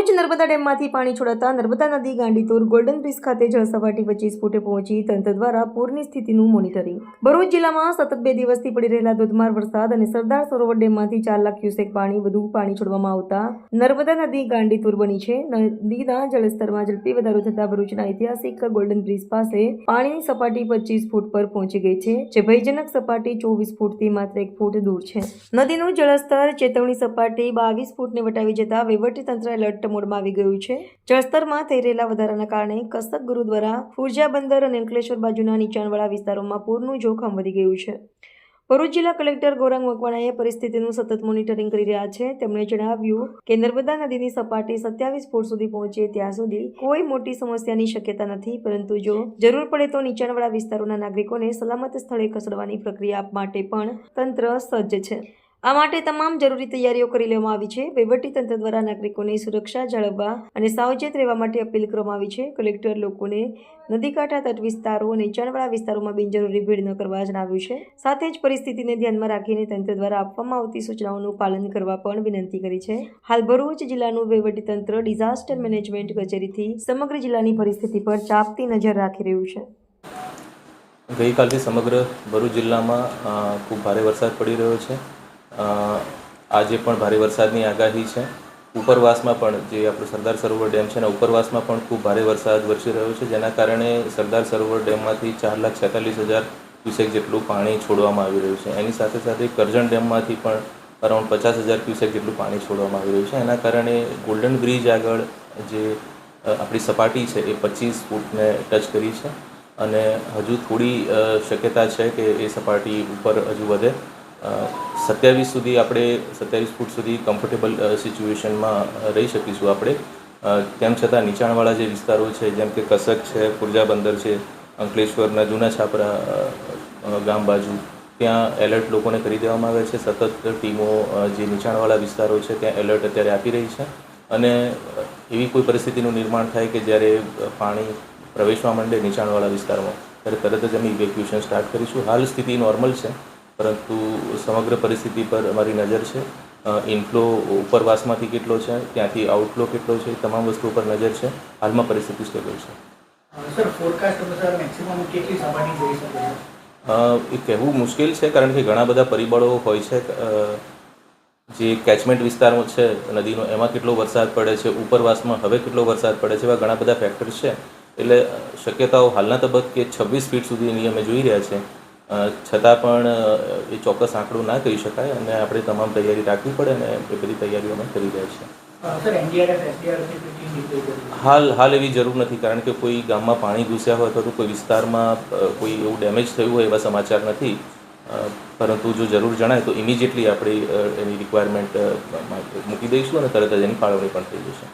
ભરૂચ નર્મદા ડેમમાંથી પાણી છોડાતા નર્મદા નદી, ગાંડીતુર, ગોલ્ડન બ્રિજ ખાતે જળસપાટી પચીસ ફૂટે પહોંચી તંત્ર દ્વારા પૂરની સ્થિતિનું મોનિટરિંગ. ભરૂચ જિલ્લામાં સતત બે દિવસથી પડી રહેલા ધોધમાર વરસાદ અને સરદાર સરોવર ડેમમાંથી ચાર લાખ ક્યુસેક પાણી વધુ પાણી છોડવામાં આવતા નર્મદા નદી, ગાંડીતુર બની છે. નદીના જળસ્તરમાં ઝડપી વધારો થતા ભરૂચના ઐતિહાસિક ગોલ્ડન બ્રિજ પાસે પાણીની સપાટી પચીસ ફૂટ પર પહોંચી ગઈ છે, જે ભયજનક સપાટી ચોવીસ ફૂટથી માત્ર એક ફૂટ દૂર છે. નદીનું જળસ્તર ચેતવણી સપાટી બાવીસ ફૂટને વટાવી જતા વહીવટીતંત્ર એલર્ટ મોડમાં આવી ગયું છે. જળસ્તરમાં થઈ રહેલા વધારાના કારણે કસક, ગુરુદ્વારા ફુરજા બંદર અને અંકલેશ્વર બાજુના નીચાણવાળા વિસ્તારોમાં પૂરનું જોખમ વધી ગયું છે. ભરૂચ જિલ્લા કલેક્ટર ગૌરાંગ મકવાણાએ પરિસ્થિતિનું સતત મોનિટરિંગ કરી રહ્યા છે. તેમણે જણાવ્યું કે, નર્મદા નદીની સપાટી સત્યાવીસ ફૂટ સુધી પહોંચે ત્યાં સુધી કોઈ મોટી સમસ્યાની શક્યતા નથી, પરંતુ જો જરૂર પડે તો નીચાણવાળા વિસ્તારોના નાગરિકોને સલામત સ્થળે ખસેડવાની પ્રક્રિયા માટે પણ તંત્ર સજ્જ છે. આ માટે તમામ જરૂરી તૈયારીઓ કરી લેવામાં આવી છે. વહીવટી તંત્ર દ્વારા નાગરિકોને સુરક્ષા જાળવવા અને સાવચેત રહેવા માટે અપીલ કરવામાં આવી છે. કલેક્ટર લોકોને નદીકાંઠા તટ વિસ્તારો અને નીચાણવાળા વિસ્તારોમાં બિનજરૂરી ભીડ ન કરવા જણાવ્યું છે. સાથે જ પરિસ્થિતિને ધ્યાનમાં રાખીને તંત્ર દ્વારા આપવામાં આવતી સૂચનાઓનું પાલન કરવા પણ વિનંતી કરી છે. હાલ ભરૂચ જિલ્લાનું વહીવટીતંત્ર ડિઝાસ્ટર મેનેજમેન્ટ કચેરીથી સમગ્ર જિલ્લાની પરિસ્થિતિ પર ચાપતી નજર રાખી રહ્યું છે. ગઈકાલથી સમગ્ર ભરૂચ જિલ્લામાં ખૂબ ભારે વરસાદ પડી રહ્યો છે. આજે પણ ભારે વરસાદની આગાહી છે. ઉપરવાસમાં પણ જે આપણો સરદાર સરોવર ડેમ છે ને ઉપરવાસમાં પણ ખૂબ ભારે વરસાદ વરસી રહ્યો છે. જેના કારણે સરદાર સરોવર ડેમમાંથી ચાર લાખ છેતાલીસ હજાર ક્યુસેક જેટલું પાણી છોડવામાં આવી રહ્યું છે. એની સાથે સાથે કરજણ ડેમમાંથી પણ અરાઉન્ડ પચાસ હજાર ક્યુસેક જેટલું પાણી છોડવામાં આવી રહ્યું છે. એના કારણે ગોલ્ડન બ્રિજ આગળ જે આપણી સપાટી છે એ પચીસ ફૂટને ટચ કરી છે. અને હજુ થોડી શક્યતા છે કે એ સપાટી ઉપર હજુ વધે. સત્યાવીસ સુધી આપણે, સત્યાવીસ ફૂટ સુધી કમ્ફર્ટેબલ સિચ્યુએશનમાં રહી શકીશું આપણે. તેમ છતાં નીચાણવાળા જે વિસ્તારો છે, જેમ કે કસક છે, પુરજા બંદર છે, અંકલેશ્વરના જૂના છાપરા ગામ બાજુ, ત્યાં એલર્ટ લોકોને કરી દેવામાં આવે છે. સતત ટીમો જે નીચાણવાળા વિસ્તારો છે, ત્યાં એલર્ટ અત્યારે આપી રહી છે. અને એવી કોઈ પરિસ્થિતિનું નિર્માણ થાય કે જ્યારે પાણી પ્રવેશવા માંડે નીચાણવાળા વિસ્તારમાં, ત્યારે તરત જ અમે ઇવેક્યુએશન સ્ટાર્ટ કરીશું. હાલ સ્થિતિ નોર્મલ છે. પરંતુ સમગ્ર પરિસ્થિતિ પર અમારી નજર છે. ઇનફ્લો ઉપરવાસમાંથી કેટલો છે ત્યાંથી આઉટફ્લો કેટલો છે એ તમામ વસ્તુ પર નજર છે. હાલમાં પરિસ્થિતિ સ્ટેબલ છે. એ કહેવું મુશ્કેલ છે કારણ કે ઘણા બધા પરિબળો હોય છે જે કેચમેન્ટ વિસ્તારો છે નદીનો એમાં કેટલો વરસાદ પડે છે ઉપરવાસમાં હવે કેટલો વરસાદ પડે છે એવા ઘણા બધા ફેક્ટર્સ છે. એટલે શક્યતાઓ હાલના તબક્કે છવ્વીસ ફીટ સુધીની અમે જોઈ રહ્યા છે અ, છતાં પણ એ ચોક્કસ આંકડો ના કહી શકાય અને આપણે તમામ તૈયારી રાખવી પડે અને એ બધી તૈયારીઓ અમે કરી રહ્યા છીએ. હાલ હાલ એવી જરૂર નથી કારણ કે કોઈ ગામમાં પાણી ઘૂસ્યા હોય અથવા તો કોઈ વિસ્તારમાં કોઈ એવું ડેમેજ થયું હોય એવા સમાચાર નથી. પરંતુ જો જરૂર જણાય તો ઇમિજિએટલી આપણે એની રિક્વાયરમેન્ટ મૂકી દઈશું અને તરત જ એની ફાળવણી પણ થઈ જશે.